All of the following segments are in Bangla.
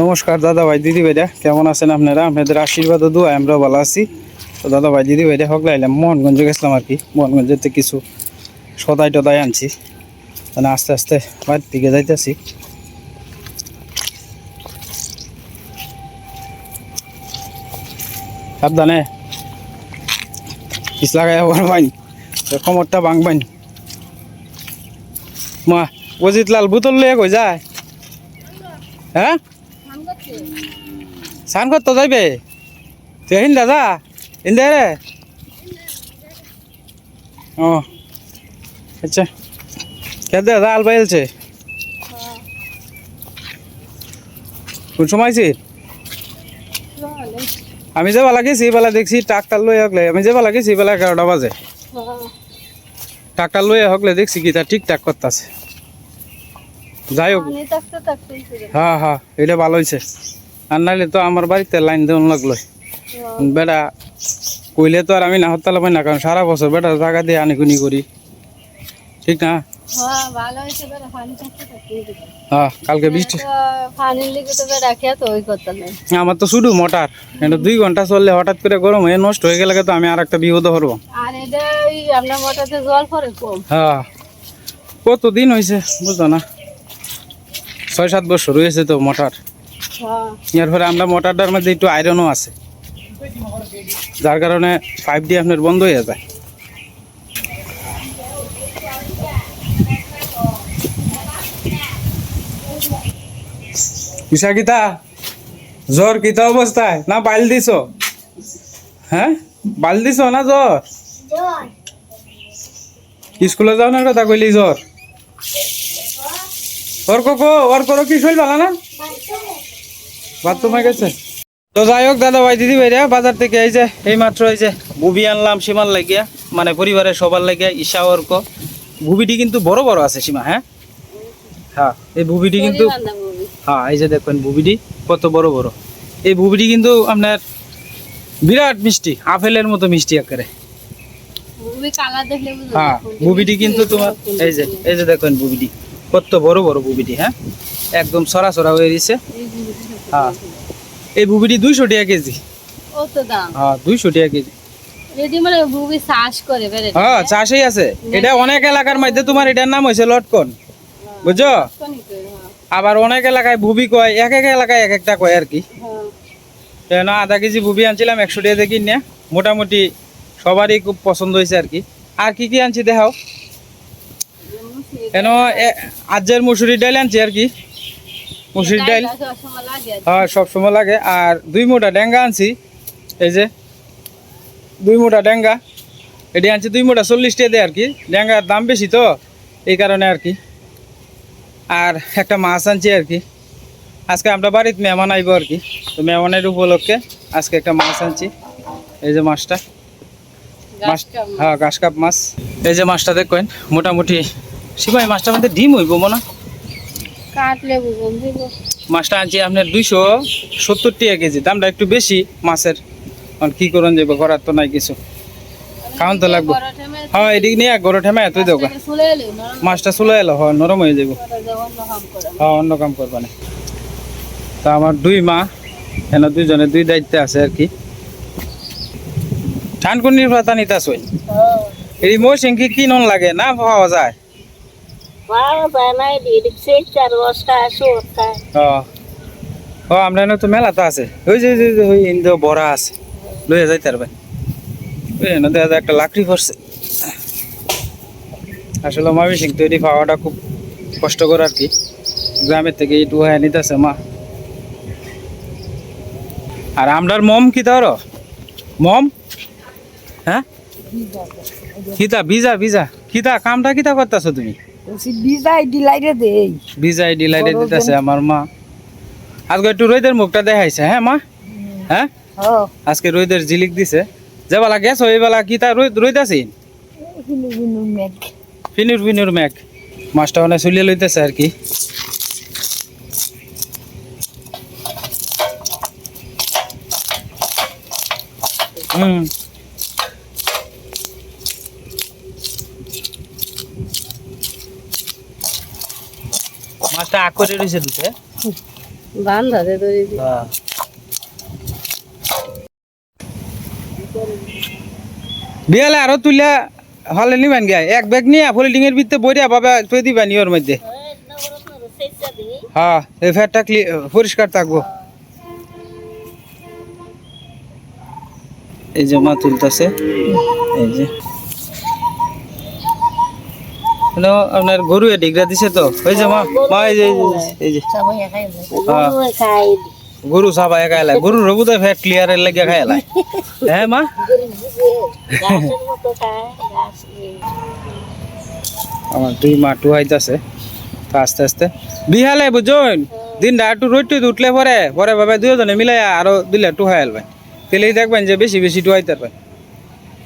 নমস্কার, দাদা ভাই, দিদি ভাইরা, কেমন আছেন আপনারা? আপনাদের আশীর্বাদ দোয়া আমরা ভালো আছি। তো দাদা ভাই, দিদি ভাইরা, হক লাইলাম, মোহনগঞ্জে গেছিলাম আর কি। মোহনগঞ্জেতে কিছু সদাই টদাই আনছি। মানে আস্তে আস্তে বাড়ির দিকে যাইতেছি। সাবধানে। পিছ লাগাই আবার বাইন। কোমরটা ভাঙবাইন। মা অজিত লাল বুতল লিয়ে কই যায়? হ্যাঁ? স্নান করতে যাইবে? তুই দাদা ইন্দে রে। ও আচ্ছা। কে দাদা আল বাইলছে কোন সময় আমি যে বেলা গেছি বেলা দেখছি ট্রাক্টার লই হকলে। আমি যে বেলা গেছি বেলা এগারোটা বাজে। ট্রাক্টার লই হকলে দেখছি কি তা ঠিকঠাক করতেছে। যাই হোক। হ্যাঁ হ্যাঁ এটা ভালো হয়েছে আর নাহলে তো আমার বাড়িতে লাইন দেওয়ান লাগল। বেটা কইলে তো আর আমি না হতে পারি না কারণ সারা বছর বেটা জায়গা দিয়ে আনিকুনি করি। ঠিক না? হ্যাঁ কালকে বৃষ্টি। আমার তো শুধু মোটর। দুই ঘণ্টা চললে হঠাৎ করে গরম হয়ে নষ্ট হয়ে গেলে তো আমি আর একটা বিপদ হ্যাঁ। কত দিন হয়েছে বুঝলো না। ছয় সাত বছর হয়েছে তো মোটর। হ্যাঁ। এরপরে আমরা মোটরটার মধ্যে একটু আয়রনও আছে। যার কারণে পাইপ দিয়ে আপনার বন্ধ হয়ে যায়। কিসা কিতা জ্বর কিতা অবস্থায়? না বাইল দিছ? হ্যাঁ? বাইল দিছ না জ্বর স্কুলে যাও না কথা কইলি জ্বর ওর কোকো ওর করো কি শৈল ভালো না? বাথরুমে গেছে। তো যাই হোক দাদা ভাই দিদি ভাইরা বাজার থেকে এই যে এই মাত্র এই যে বুবি আনলাম সীমার লাগিয়া মানে পরিবারের সবার লাগিয়া ঈশা অর্ক। বুবিটি কিন্তু বড় বড় আছে সীমা হ্যাঁ? হ্যাঁ এই বুবিটি কিন্তু হ্যাঁ এই যে দেখবেন বুবিটি কত বড় বড়। এই বুবিটি কিন্তু আপনার বিরাট মিষ্টি আপেলের মতো মিষ্টি কালার হ্যাঁ বুবিটি কিন্তু তোমার এই যে এই যে দেখবেন বুবিটি কত বড় বড় বুবিটি হ্যাঁ? একদম সরা সরা হয়ে দিছে হ্যাঁ। এই বুবিটি দুইশো টাকা কেজি। হ্যাঁ দুইশো টাকা কেজি। হ্যাঁ চাষই আছে। এটা অনেক এলাকার মধ্যে তোমার এটার নাম হয়েছে লটকন। বুঝছ? আবার অনেক এলাকায় কয় এক এক এলাকায় এক একটা কয় আর কি। আধা কেজি আনছিলাম একশো টাকা দিয়ে কিনে। মোটামুটি সবারই খুব পছন্দ হয়েছে আর কি। আর কি কি আনছি দেখাও। কেন? আজের মুসুরি ডাল আনছি আর কি। মুসুরি ডাল। হ্যাঁ সব সময় লাগে আর দুই মোটা ডেঙ্গা আনছি। এই যে দুই মোটা ডেঙ্গা। এটি আনছি দুই মোটা চল্লিশ টাকা দেয় আর কি। ডেঙ্গার দাম বেশি তো এই কারণে আর কি। আর একটা মাছ আনছি আর কি। আজকে আমরা বাড়িতে মেহমান আইব আর কি। তো মেহমানের উপলক্ষে আজকে একটা মাছ আনছি। এই যে মাছটা। মাছ হ্যাঁ ঘাস কাপ মাছ। এই যে মাছটা দেখবেন মোটামুটি সিপাই মাছটার মধ্যে ডিম হইব মনে? কাটলে মাছটা আনছি আপনার দুইশো সত্তর টাকা কেজি। দামটা একটু বেশি মাছের। কি করুন যাব করার তো নাই কিছু। খাওয়ান তো লাগবো। হ্যাঁ এদিক নিয়ে গরু ঠেমে এতই দেবো মাছটা চলে এলো হয় নরম হয়ে যাব হ্যাঁ অন্য কাম করবা না। তা আমার দুই মা এন দুইজনে দুই দায়িত্বে আছে আর কি। ঠান কুন্ডির পাতা নিতে আসই এই মই সিংকি কি নন লাগে? না পাওয়া যায় বাবা বানাই দিচ্ছে চার বস্তা আসুক ও। আমরা তো মেলা তো আছে। ওই যে, ওই ইন্দো বড়া আছে। লইয়া যাই তার ভাই একটা লাকড়ি পড়ছে আসলে মামি সিং তৈরি পাওয়াটা খুব কষ্টকর আর কি। গ্রামের থেকে একটু হয়ে নিতেছে মা। আর আমরার মম কি তার মম? হ্যাঁ? কিতা, ভিজা ভিজা। কিতা, কামটা কিতা করতেছো তুমি? বিজাই দিলাই দেই। ভিজাই ডিলাইটে দিতেছে আমার মা। আজকে একটু রোদের মুখটা দেখাইছে হ্যাঁ মা? হ্যাঁ। আজকে রোদের জিলিক দিছে। যে বেলা গেছ ওই বেলা কি তা রোদ রোদ আছে? মেঘ। ফিনুর ফিনুর ম্যাক মাছটা মানে চুলিয়ে লইতেছে আর কি। করে রয়েছে দুটো বান্ধা দে দড়ি হ্যাঁ। বিয়ালে আরও তুলিয়া হলে নিবেন গিয়া এক ব্যাগ নিয়ে ফোল্ডিং এর ভিতরে বইরা বাবা তুই দিবেন ইওর মধ্যে। হ্যাঁ এই ফ্যাটটা পরিষ্কার থাকব। এই যে মা তুলতেছে এই যে। হ্যালো আপনার গরু ডিগরা দিছে তো। ওই যে মা মা, এই যে, এই যে- হ্যাঁ। গরু সাবা একা এলাই গরুর রবু তো ফ্যাট ক্লিয়ারের লাগে খাই এলাই হ্যাঁ মা? আমার দুই মা টু আইতাছে তো আস্তে আস্তে। বিহালে বুঝুন দিন একটু রোদ টুদ উঠলে পরে পরে ভাবে দুজনে মিলাই আরও দিলে টু হাই আলবেন তেলেই দেখবেন যে বেশি বেশি টু আইতে পারবেন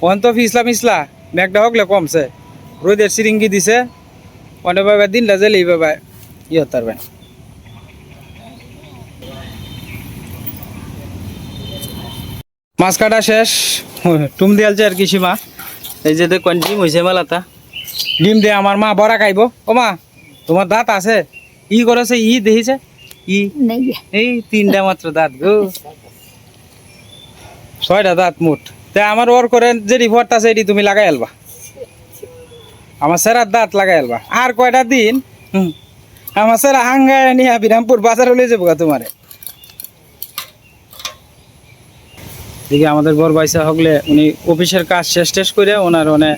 ওখান তো ফিসলা মিসলা মেঘটা হকলে কমছে। রোদের সিরিঙ্গি দিছে। অনেক ভাবে দিনটা জেলে এইভাবে ই হতে পারবেন মাছ কাটা শেষ। টুম দিয়ালছে আর কি সীমা। এই যে দেখুন ডিম হয়েছে মেলাটা ডিম দিয়ে আমার মা বড়া খাইব। ও মা তোমার দাঁত আছে? ই করেছে ই দেখিছে? ই? এই তিনটা মাত্র দাঁত গো। ছয়টা দাঁত মোট। তা আমার ওর করে যে রিপোর্ট আছে এটি তুমি লাগাই আলবা। আমার সেরার দাঁত লাগাই আলবা। আর কয়টা দিন? আমার সেরা হাঙ্গায় নিয়ে বিরামপুর বাজারে হলে যাব গা তোমারে। দেখি আমাদের বর বাইসা হকলে উনি অফিসের কাজ শেষ টেস করে ওনার মানে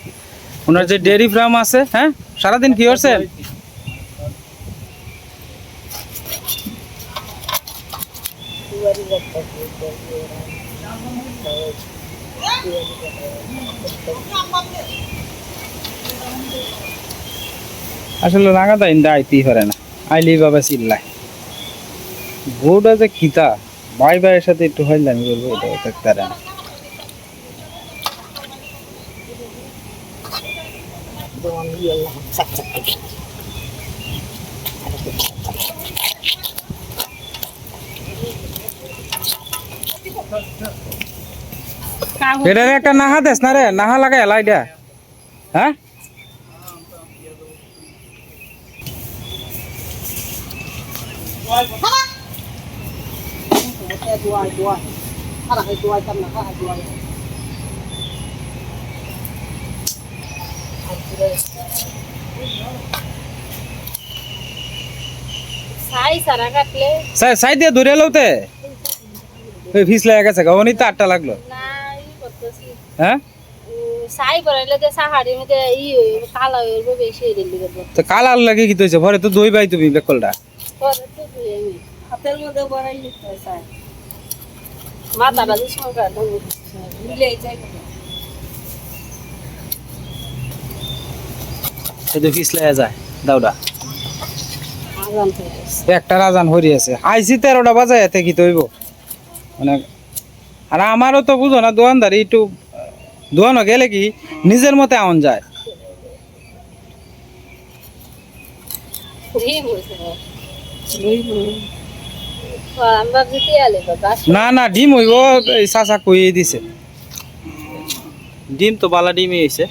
ওনার যে ডেয়ারি ফার্ম আছে হ্যাঁ? সারাদিন কি করছে আসলে লাগাতা ইন্দা আইতেই পারে না। আইলি বাবা চিল্লায়। বউটা যে খিতা ভাই ভাইয়ের সাথে একটু হইলে আমি বলব এটা থাকতে না এটার একটা নাহা দেস না রে নাহা লাগাই লাইটা হ্যাঁ? সাই সারা কাটলে সাই- সাই দিয়ে ধরে লওতে ওই ফিস লেগে গেছে গা উনি তো আটটা লাগল না ই করতেছি হ্যাঁ সাই বরাইলে যে সাহাড়ির মধ্যে ই হইব কালা হইব বেশি দিল্লি করব তো কালার লাগে কি তৈছে ভরে তো দই বাই তুমি বেকলটা পরে তো ধুই আমি হাতের মধ্যে বড়াই নিতে হয় সাই মাথাটা যে সংখ্যা যাই এই তো যায়। দাউডা একটা রাজান হরি আছে। আইসি তেরোটা বাজায় এতে কি তৈব? মানে আর আমারও তো বুঝো না দোকানদারি একটু দোকানও গেলে কি নিজের মতে আউন যায়। ডিম না না ডিম হইব এই চাচা কইয়ে দিছে। ডিম তো বালা ডিমই হয়েছে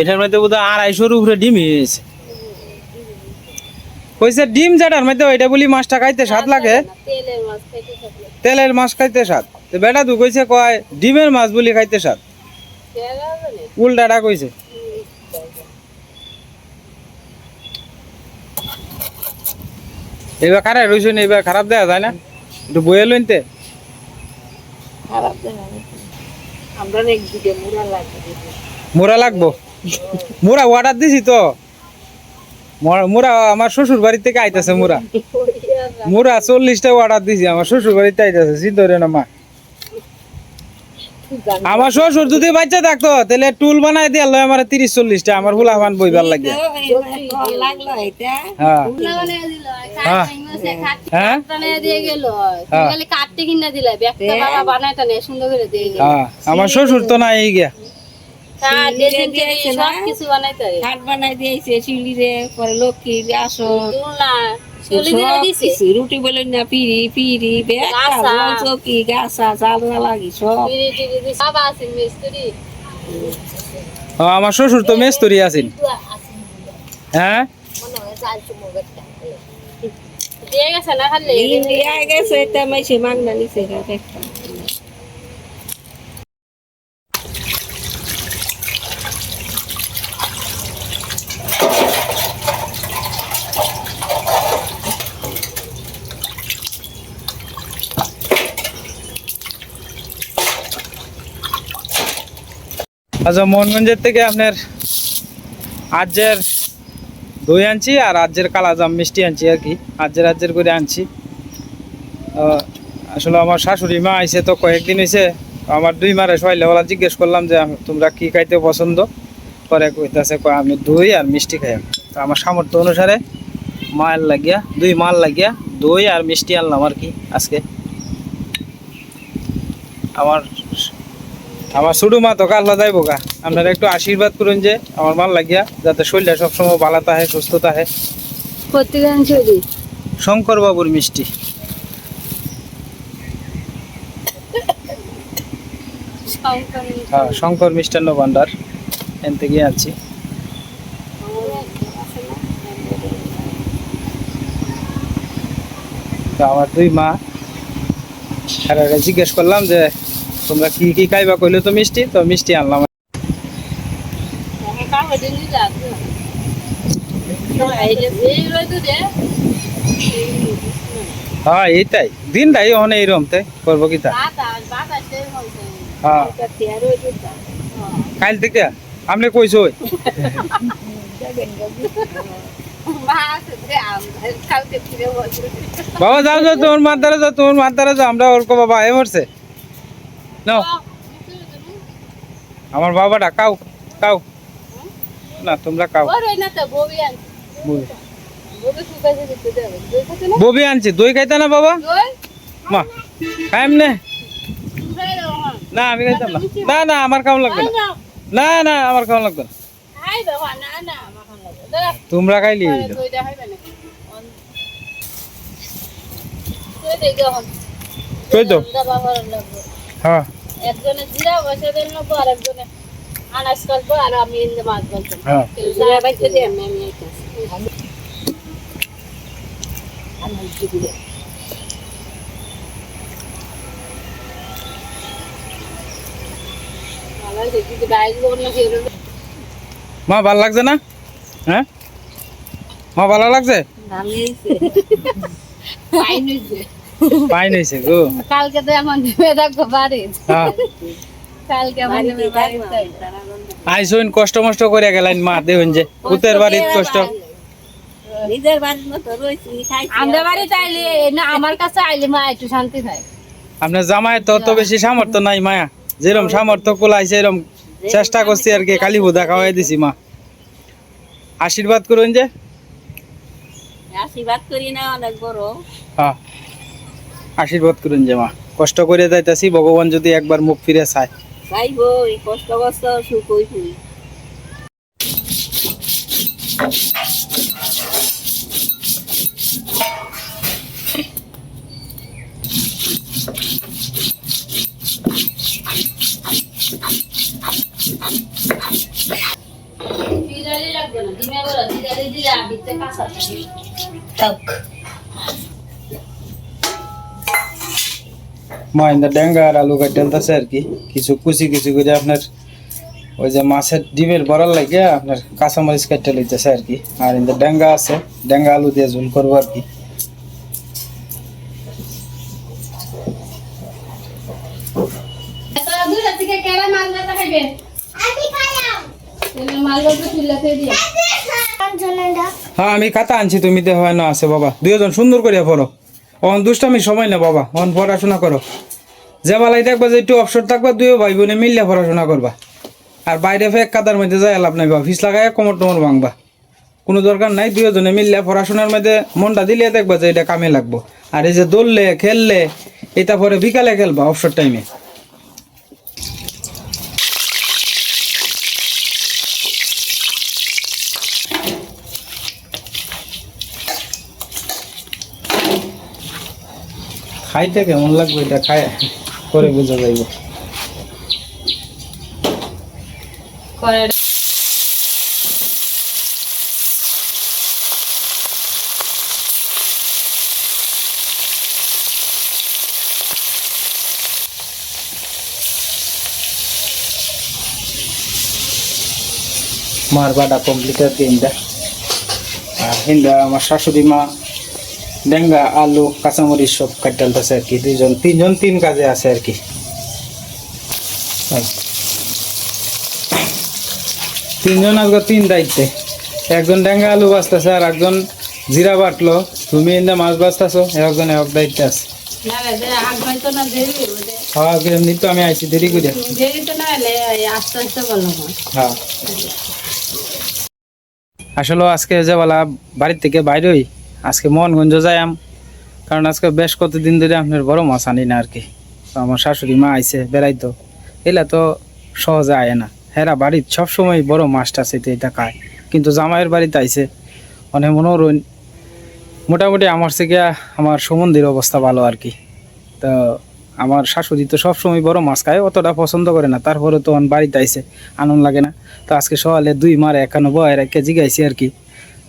এটার মধ্যে বোধ হয় আড়াইশোর উপরে ডিমই হয়েছে কইছে ডিম যেটার মধ্যে ওইটা বলি মাছটা খাইতে স্বাদ লাগে। তেলের মাছ খাইতে স্বাদ বেটা তো কইছে কয় ডিমের মাছ বলি খাইতে স্বাদ। উল্টাটা কইছে। এবার খারাপ রয়েছেন এবার খারাপ দেওয়া যায় না একটু লইনতে খারাপ দেখা আমরা মোরা লাগবো মোরা অর্ডার দিছি তো। মোরা- মোরা আমার শ্বশুর বাড়ি থেকে আইতাছে মোরা মোরা চল্লিশটা অর্ডার দিছি আমার শ্বশুর বাড়িতে আইতেছে চিন্তা না মা। আমার শ্বশুর যদি বাচ্চা থাকতো তাহলে টুল বানাই দিয়ে লয় আমার তিরিশ চল্লিশটা আমার হুলা বইবার লাগে লাগল এটা। হ্যাঁ। হ্যাঁ। হ্যাঁ। দিয়ে গেল। খালি কাটতে কিনা দিলে ব্যাগটা বাবা বানায় টানে সুন্দর করে দিয়ে গেল। আমার শ্বশুর তো নাই গিয়া। হ্যাঁ ড্রেসিং টেবিল সব কিছু বানাইতে বানাই দিয়েছে শিলিরে পরে লক্ষ্মী আসন রুটি বলেন না পিড়ি পিড়ি চকি গাছা সব ও, আমার শ্বশুর তো মেস্তরি আছেন হ্যাঁ দিয়ে গেছে না খালি গেছে এটা মাগনা নিছে একটা আচ্ছা মোহনগঞ্জের থেকে আপনার আজ্যের দই আনছি আর আজ্যের কালাজাম মিষ্টি আনছি আর কি। আজ্যের আজ্যের করে আনছি। আসলে আমার শাশুড়ি মা আইসে তো কয়েকদিন হয়েছে আমার দুই মারে সবাইলেবেলা জিজ্ঞেস করলাম যে তোমরা কি খাইতে পছন্দ? পরে কইতাছে, কয়, আমি দই আর মিষ্টি খাই তো আমার সামর্থ্য অনুসারে মাল লাগিয়া, দুই মাল লাগিয়া দই আর মিষ্টি আনলাম আর কি আজকে। আমার আমার ছোটো মা তো কাল্লা যাইব গা। আপনারা একটু আশীর্বাদ করুন যে আমার মাল লাগিয়া যাতে শরীরটা সবসময় ভালো থাকে সুস্থ থাকে। শঙ্কর বাবুর মিষ্টি। হ্যাঁ শঙ্কর মিষ্টান্ন ভান্ডার এন থেকে আছি আমার দুই মা আর জিজ্ঞেস করলাম যে তোমরা কি কি খাইবা কইলে তো মিষ্টি তো মিষ্টি আনলাম। কাগজ দিন যা এই এই রইতো হ্যাঁ এইটাই। দিনটাই অনেক এইরকম তে করব কি তা? হ্যাঁ। ওই দুটা কাল থেকে আপনি বসে বাবা যাও যাও তোমার মার দ্বারা যাও তোমার মার দ্বারা যাও আমরা ওর বাবা এ পড়ছে নাও। আমার বাবাটা, কাউ কাউ। না, তোমরা কাউ। ববি আনছি, দই খাইতে না বাবা? মা খাইম নে না আমি খাইতাম না। না না, আমার কাম লাগবে না। না না, আমার কাম লাগবে না। তোমরা খাইলি তো? হ্যাঁ। একজনে জিরা বসে দেন নেব আর একজনে আনাজ করব আর আমি ইন্দে মাছ বলতাম হ্যাঁ। জিরা বাইতে আমি আমি এটা না মা ভালো লাগছে না? হ্যাঁ? মা ভালো লাগছে? পাই নিছে গো। কালকে তো এমন বাড়ি। হ্যাঁ। কালকে এমন বাড়ি আইসইন কষ্ট মষ্ট করে গেলেন মা দেখুন যে পুতের বাড়ির কষ্ট। নিজের বাড়ির মতো খাইছি। আমরা বাড়ি চাইলে না আমার কাছে আইলে মা একটু শান্তি আপনার জামাই তো অত বেশি সামর্থ্য নাই মায়া যেরম সামর্থ্য কুলাইছে এরম চেষ্টা করছি আর কি কালী বুধা খাওয়াই দিছি মা। আশীর্বাদ করুন যে। আশীর্বাদ করি না অনেক বড়। হ্যাঁ। আশীর্বাদ করুন যে মা। কষ্ট করে যাইতাছি ভগবান যদি একবার মুখ ফিরে চায়। কষ্ট কষ্ট সুখ। ইন্দা ডেঙ্গা আর আলু কাটতেছে আর কি। কিছু কুচি কিছু করে আপনার ওই যে মাছের ডিমের বড়ার লাগে আপনার কাঁচামরিচ কাটতে লইতেছে আর কি। আর ইন্দা ডেঙ্গা আছে ডেঙ্গা আলু দিয়ে ঝোল করব আর কি। হ্যাঁ আমি খাতা আনছি তুমি হয় না আছে বাবা। দুইজন সুন্দর করে পড়ো। অন দুষ্টামি সময় না বাবা, অন পড়াশোনা করো। যে বেলায় দেখবা যে একটু অবসর থাকবা, দুইও ভাই বোনে মিললে পড়াশোনা করবা। আর বাইরে ফেক কাদার মধ্যে যাই লাভ নাই বাবা ফিস লাগাই কোমর টোমর ভাঙবা। কোনো দরকার নাই, দুইজনে মিললে পড়াশোনার মধ্যে মনটা দিলে দেখবা যে এটা কামে লাগবো। আর এই যে দৌড়লে, খেললে, এটা পরে বিকালে খেলবা অবসর টাইমে খাইতে কেমন লাগবে এটা খায় করে বোঝা যাইব। মার বাডা কমপ্লিটেড আর হিন্দা আমার শাশুড়ি মা ডেঙ্গা আলু কাঁচামরিচ সব কাটালতেছে আর কি। দুইজন তিনজন তিন কাজে আছে আর কি। তিনজন আজকে তিন দায়িত্বে। একজন ডেঙ্গা আলু বাঁচতেছে আর একজন জিরা বাটলো। তুমি ইন্দা মাছ বাঁচতেছো একজন এক দায়িত্বে আছে। হ্যাঁ এমনি তো আমি আইছি দেরি করে আস্তে আস্তে হ্যাঁ। আসলে আজকে যে বলা বাড়ির থেকে বাইরেই আজকে মোহনগঞ্জ যাইম কারণ আজকে বেশ কতদিন ধরে আপনার বড় মাছ আনি না আর কি। তো আমার শাশুড়ি মা আইসে বেড়াইতো। এলা তো সহজে আয় না। হেরা বাড়ির সবসময় বড় মাছটা সেটা এটা খায়। কিন্তু জামাইয়ের বাড়িতে আইসে অনেক মনোরণ। মোটামুটি আমার থেকে আমার সম্বন্ধের অবস্থা ভালো আর কি। তো আমার শাশুড়ি তো সবসময় বড় মাছ খায়, অতটা পছন্দ করে না। তারপরে তো বাড়িতে আইসে আনন্দ লাগে না। তো আজকে সকালে দুই মার একান্ন বয়ের এক কেজি গাইছি আর কি।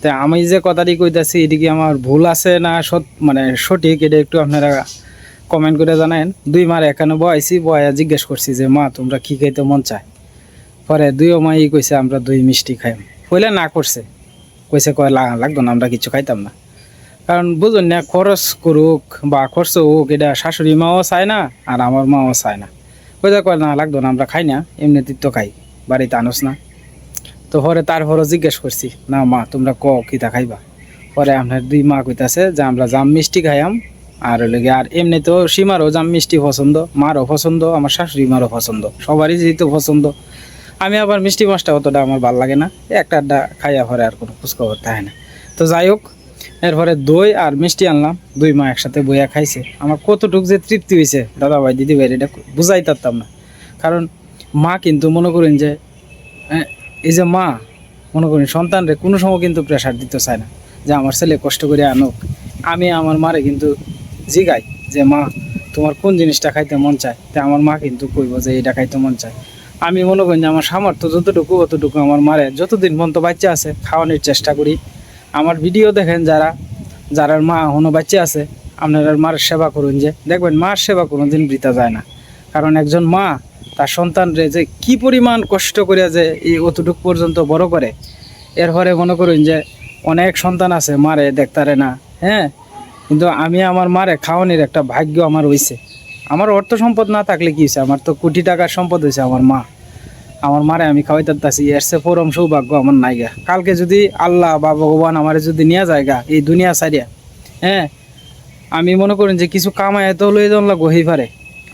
তো আমি যে কথাটি কইতাছি, এটি কি আমার ভুল আছে না সৎ মানে সঠিক? এটা একটু আপনারা কমেন্ট করে জানান দুই মার একান্ন বয়াইছি বয়া জিজ্ঞেস করছি যে, মা, তোমরা কি খাইতে মন চায়? পরে দুইও মা ই কইছে, আমরা দুই মিষ্টি খাই হইলে না করছে। কইছে, কয়, "লা- লাগতো না, আমরা কিছু খাইতাম না। কারণ বুঝুন না, খরচ করুক বা খরচ হোক, এটা শাশুড়ি মাও চায় না, আর আমার মাও চায় না। কইতে কয়, না, লাগতো না, আমরা খাই না এমনিতে তো খাই, বাড়িতে আনোস না। তো পরে তারপরও জিজ্ঞেস করছি, না মা, তোমরা ক কিতা খাইবা পরে আপনার দুই মা কইতাছে যে, আমরা জাম মিষ্টি খাইয়াম। আর লগে আর এমনি তো সীমারও জাম মিষ্টি পছন্দ, মারও পছন্দ, আমার শাশুড়ি মারও পছন্দ, সবারই যেহেতু পছন্দ। আমি আবার মিষ্টি মাছটা অতটা আমার ভালো লাগে না, একটা আড্ডা খাইয়া পরে আর কোনো খোঁজখবর থাকে না। তো যাই হোক, এরপরে দই আর মিষ্টি আনলাম, দুই মা একসাথে বইয়া খাইছে। আমার কতটুক যে তৃপ্তি হয়েছে দাদা ভাই দিদি ভাই এটা বুঝাই পারতাম না। কারণ মা কিন্তু মনে করেন যে এই যে মা, মনে করেন সন্তানরে কোনো সময় কিন্তু প্রেশার দিতে চায় না। যে আমার ছেলে কষ্ট করে আনুক, আমি আমার মারে কিন্তু জিগাই যে, মা, তোমার কোন জিনিসটা খাইতে মন চায়? তা আমার মা কিন্তু কইব যে এটা খাইতে মন চায়। আমি মনে করি যে, আমার সামর্থ্য যতটুকু অতটুকু আমার মারে যতদিন পর্যন্ত বাচ্চা আছে, খাওয়ানোর চেষ্টা করি। আমার ভিডিও দেখেন যারা, যারার মা এখনও বাচ্চা আছে, আপনারা মার সেবা করুন যে, দেখবেন মার সেবা কোনো দিন বৃতা যায় না। কারণ একজন মা তার সন্তানরে যে কি পরিমাণ কষ্ট করে যে এই অতটুক পর্যন্ত বড় করে। এরপরে মনে করুন যে অনেক সন্তান আছে, মারে দেখতারে না হ্যাঁ? কিন্তু আমি আমার মারে খাওয়ানোর একটা ভাগ্য আমার হইছে। আমার অর্থ সম্পদ না থাকলে কি হয়েছে আমার তো কোটি টাকার সম্পদ হয়েছে আমার মা। আমার মারে আমি খাওয়াইতাছি, এর সে পরম সৌভাগ্য আমার নাই গা। কালকে যদি আল্লাহ বা ভগবান আমারে যদি নিয়ে যায় গা, এই দুনিয়া সারিয়া হ্যাঁ? আমি মনে করেন যে কিছু কামায় তো লই যান লাগবো হই পারে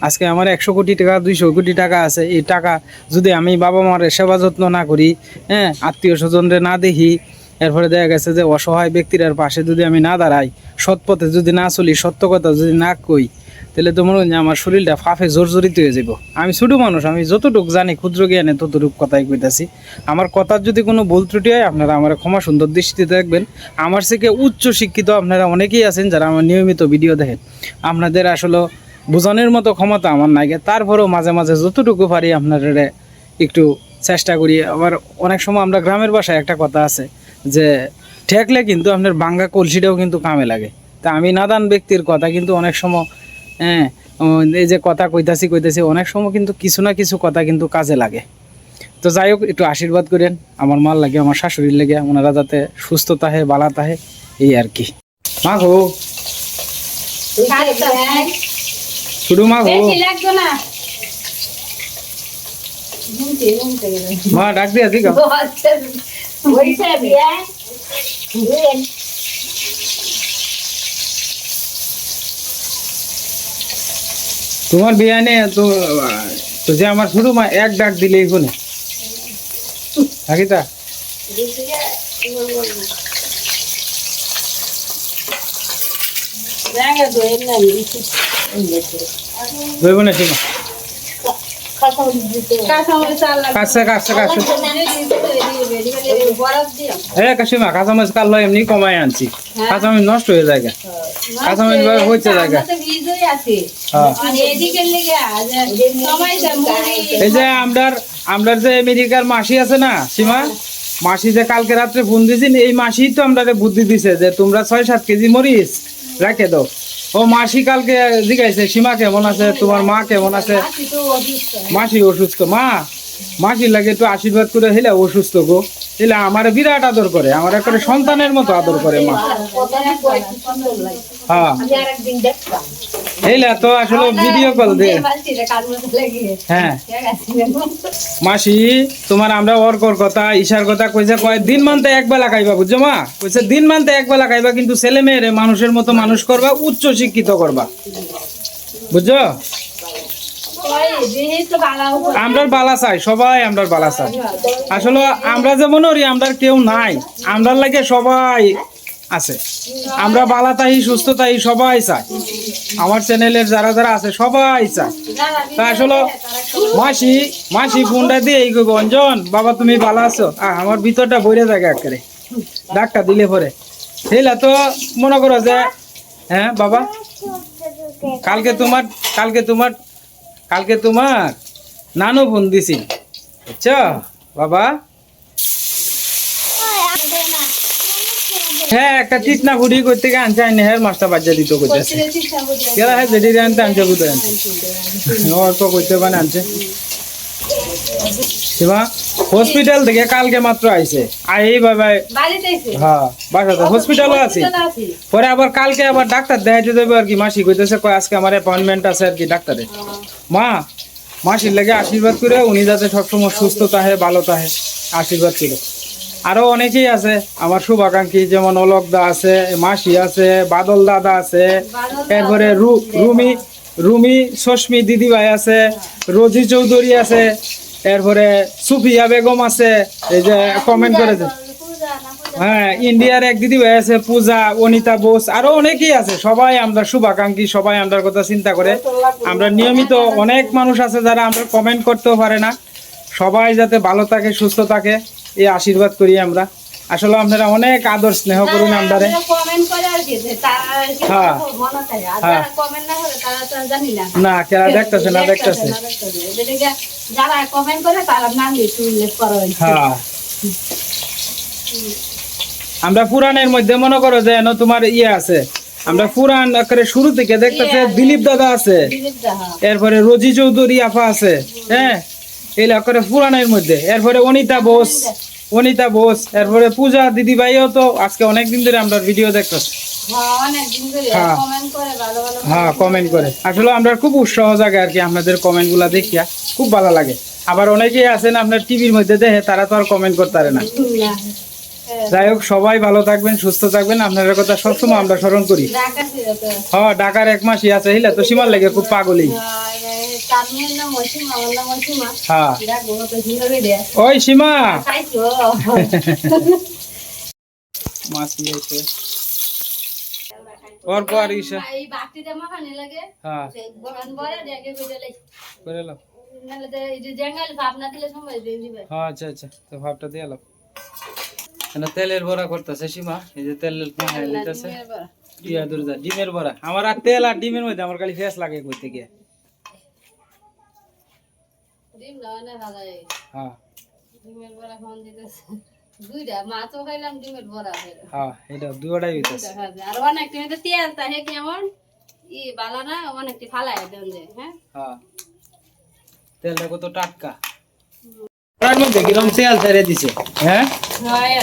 আজকে আমার একশো কোটি টাকা, দুইশো কোটি টাকা আছে। এই টাকা যদি আমি বাবা মার সেবা যত্ন না করি হ্যাঁ আত্মীয় স্বজনরে না দেখি, এরপরে দেখা গেছে যে অসহায় ব্যক্তির পাশে যদি আমি না দাঁড়াই, সৎ পথে যদি না চলি, সত্য কথা যদি না কই, তাহলে তো মনে হয় আমার শরীরটা ফাফে জর্জরিত হয়ে যাব আমি ছোটো মানুষ, আমি যতটুকু জানি, ক্ষুদ্র জ্ঞানে ততটুকু কথাই কইতাছি। আমার কথার যদি কোনো ভুল ত্রুটি হয়, আপনারা আমার ক্ষমা সুন্দর দৃষ্টিতে দেখবেন। আমার থেকে উচ্চ শিক্ষিত আপনারা অনেকেই আছেন যারা আমার নিয়মিত ভিডিও দেখেন। আপনাদের আসলে বোঝানোর মতো ক্ষমতা আমার নাই। তারপরেও মাঝে মাঝে যতটুকু পারি আপনার একটু চেষ্টা করি। আবার অনেক সময় আমরা গ্রামের বাসায় একটা কথা আছে যে, ঠেকলে কিন্তু আপনার বাঙ্গা কলসিটাও কিন্তু কামে লাগে। তা আমি নাদান ব্যক্তির কথা কিন্তু অনেক সময় হ্যাঁ এই যে কথা কইতাছি কইতাছি অনেক সময় কিন্তু কিছু না কিছু কথা কিন্তু কাজে লাগে। তো যাই হোক, একটু আশীর্বাদ করেন। আমার মাল লাগে, আমার শাশুড়ির লাগে, ওনারা যাতে সুস্থ তাহে বালা তাহে এই আর কি। মা গো। শুধু মা গো। মা ডাক দিয়া দিকা হইছে বিয়া তোমার বিয়া নিয়ে তো তো যে আমার শুধু মা এক ডাক দিলেই কোনে থাকিতা জায়গা তো এর না দইব না ঠিক কাশিমা কাঁচামরিচ কাল এমনি কমাই আনছি। কাঁচামরিচ নষ্ট হয়ে যায়। কাঁচামরিচ হচ্ছে হ্যাঁ। এই যে আমরার আমরার যে আমেরিকার মাসি আছে না সীমা মাসি যে কালকে রাত্রে ফোন দিয়েছেন এই মাসি তো আমরা বুদ্ধি দিছে যে তোমরা ছয় সাত কেজি মরিচ রাখে দাও। ও মাসি কালকে জিগাইছে, সীমা কেমন আছে? তোমার মা কেমন আছে? মাসি অসুস্থ। মা, মাসির লাগে একটু আশীর্বাদ করে হইলে অসুস্থ গো। হইলে আমার বিরাট আদর করে, আমার একটা সন্তানের মতো আদর করে মা। হ্যাঁ। এইলা তো আসলে ভিডিও কল দে। হ্যাঁ। মাসি তোমার আমরা ওর কর কথা ইশার কথা কইছে কয় দিন মানতে খাইবা বুঝছ মা? কইছে দিন মানতে খাইবা কিন্তু ছেলে মেয়েরে মানুষের মতো মানুষ করবা উচ্চ শিক্ষিত করবা বুঝছ? আমরার বালা চাই সবাই আমরার বালা চাই। আসলে আমরা যেমন ওরি আমরার কেউ নাই। আমরার লাগে সবাই আছে। আমরা বালা তাই সুস্থ তাই সবাই চাই আমার চ্যানেলের যারা যারা আছে সবাই চায়। তা আসলে মাসি মাসি ফোনটা দিয়ে এই অঞ্জন বাবা তুমি ভালো আছো? আহ, আমার ভিতরটা ভরে থাকে একেবারে। ডাক্তার দিলে পরে। সেইলা তো মনে করো যে হ্যাঁ বাবা? কালকে তোমার কালকে তোমার কালকে তোমার নানু ফোন দিছি বুঝছ? বাবা? হ্যাঁ একটা টিটনা ঘুরি করতে গিয়ে আনছে, আইনে হ্যাঁ মাছটা বাজ্যা দিত করতেছে। কেরা হ্যাঁ বেটি আনতে আনছে বুঝতে আনছে। অল্প করতে পারে, আনছে। হসপিটাল থেকে কালকে মাত্র আইছে। আর এইভাবে হ্যাঁ বাসাতে হসপিটালও আছি। পরে আবার কালকে আবার ডাক্তার দেখাইতে যাবে আর কি, মাসি কইতেছে, কয় আজকে আমার অ্যাপয়েন্টমেন্ট আছে আর কি ডাক্তারে। মা, মাসির লাগে আশীর্বাদ করে উনি যাতে সবসময় সুস্থ তাহে ভালো তাহে আশীর্বাদ করে। আরও অনেকেই আছে। আমার শুভাকাঙ্ক্ষী যেমন অলোক দা আছে মাসি আছে বাদল দাদা আছে এরপরে রুমি রুমি সস্মি দিদিভাই আছে রোজি চৌধুরী আছে এরপরে সুফিয়া বেগম আছে এই যে কমেন্ট করেছে হ্যাঁ ইন্ডিয়ার এক দিদি ভাই আছে পূজা অনিতা বোস আরও অনেকেই আছে। সবাই আমরা শুভাকাঙ্ক্ষী সবাই আমরার কথা চিন্তা করে। আমরা নিয়মিত অনেক মানুষ আছে যারা আমরা কমেন্ট করতেও পারে না। সবাই যাতে ভালো থাকে সুস্থ থাকে। এই আশীর্বাদ করি আমরা। আসলে আপনারা অনেক আদর স্নেহ করুন কমেন্ট করে হ্যাঁ। হ্যাঁ। না করে না। না দেখতেছে না দেখতেছে না হ্যাঁ। আমরা পুরাণের মধ্যে মনে করো যে তোমার ইয়ে আছে। আমরা পুরাণ করে শুরু থেকে দেখতেছে দিলীপ দাদা আছে। এরপরে রোজি চৌধুরী আফা আছে। হ্যাঁ এই করে পুরাণের মধ্যে। এরপরে অনিতা বোস। অনিতা বোস এরপরে পূজা দিদি ভাইও তো আজকে অনেকদিন ধরে আমরা ভিডিও দেখতেছি। হ্যাঁ অনেক দিন ধরে হ্যাঁ। কমেন্ট করে ভালো ভালো হ্যাঁ কমেন্ট করে। আসলে আমরা খুব উৎসাহ জাগে আর কি আপনাদের কমেন্টগুলা দেখিয়া। খুব ভালো লাগে। আবার অনেকেই আছেন আপনার টিভির মধ্যে দেখে তারা তো আর কমেন্ট করতে পারে না। যাই হোক সবাই ভালো থাকবেন সুস্থ থাকবেন। আপনার কথা সবসময় আমরা স্মরণ করি। হ্যাঁ ঢাকার এক মাসই আছে হিলা তো? সীমার লেগে খুব পাগলি হ্যাঁ, হ্যাঁ। হয়ে ওই সীমা! মাছ নিয়েছে হ্যাঁ। নালে যে জঙ্গল ভাবনা দিলে সময় হ্যাঁ আচ্ছা আচ্ছা। তো ভাবটা দিয়ে তেলের বড়া করতেছে সীমা। এই যে তেলের নিতেছে ইয়া দুর্জা ডিমের বড়া। আমার আর তেল আর ডিমের মধ্যে আমার খালি ফেস লাগে করতে গিয়ে হ্যাঁ। ডিমের বড়া ফোন দিতেছে। দুইটা মাছও খাইলাম ডিমের বড়া হ্যাঁ এটা হইতেছে। আর অনেকটি মধ্যে তেল তাহে কেমন ই বালা না অনেকটি ফালাই দেন যে হ্যাঁ? হ্যাঁ। তেলটা কত টাটকা? মধ্যে কিরম তেল ছেড়ে দিছে হ্যাঁ? হয়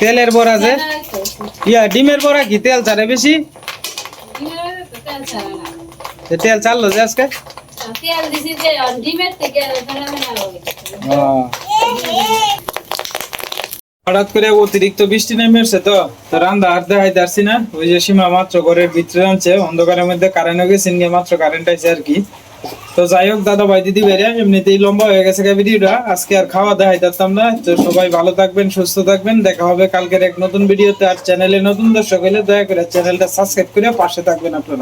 তেলের বড়া যে? ইয়া ডিমের বড়া কি? তেল ছাড়ে বেশি? তেল চাললো যে আজকে? হঠাৎ করে অতিরিক্ত বৃষ্টি নেমেছে তো? তো রান্দা আর দেখাই পারছি না। ওই যে সীমা মাত্র ঘরের ভিতরে আনছে। অন্ধকারের মধ্যে কারেন্ট গেছে নিয়ে মাত্র কারেন্ট আইছে আর কি। তো যাই হোক, দাদা ভাই, দিদি বেরিয়ে এমনিতেই লম্বা হয়ে গেছে ভিডিওটা। আজকে আর খাওয়া দেখাই পারতাম না। তো সবাই ভালো থাকবেন, সুস্থ থাকবেন। দেখা হবে কালকের এক নতুন ভিডিওতে। আর চ্যানেলে নতুন দর্শক হলে দয়া করে চ্যানেলটা সাবস্ক্রাইব করে পাশে থাকবেন আপনারা।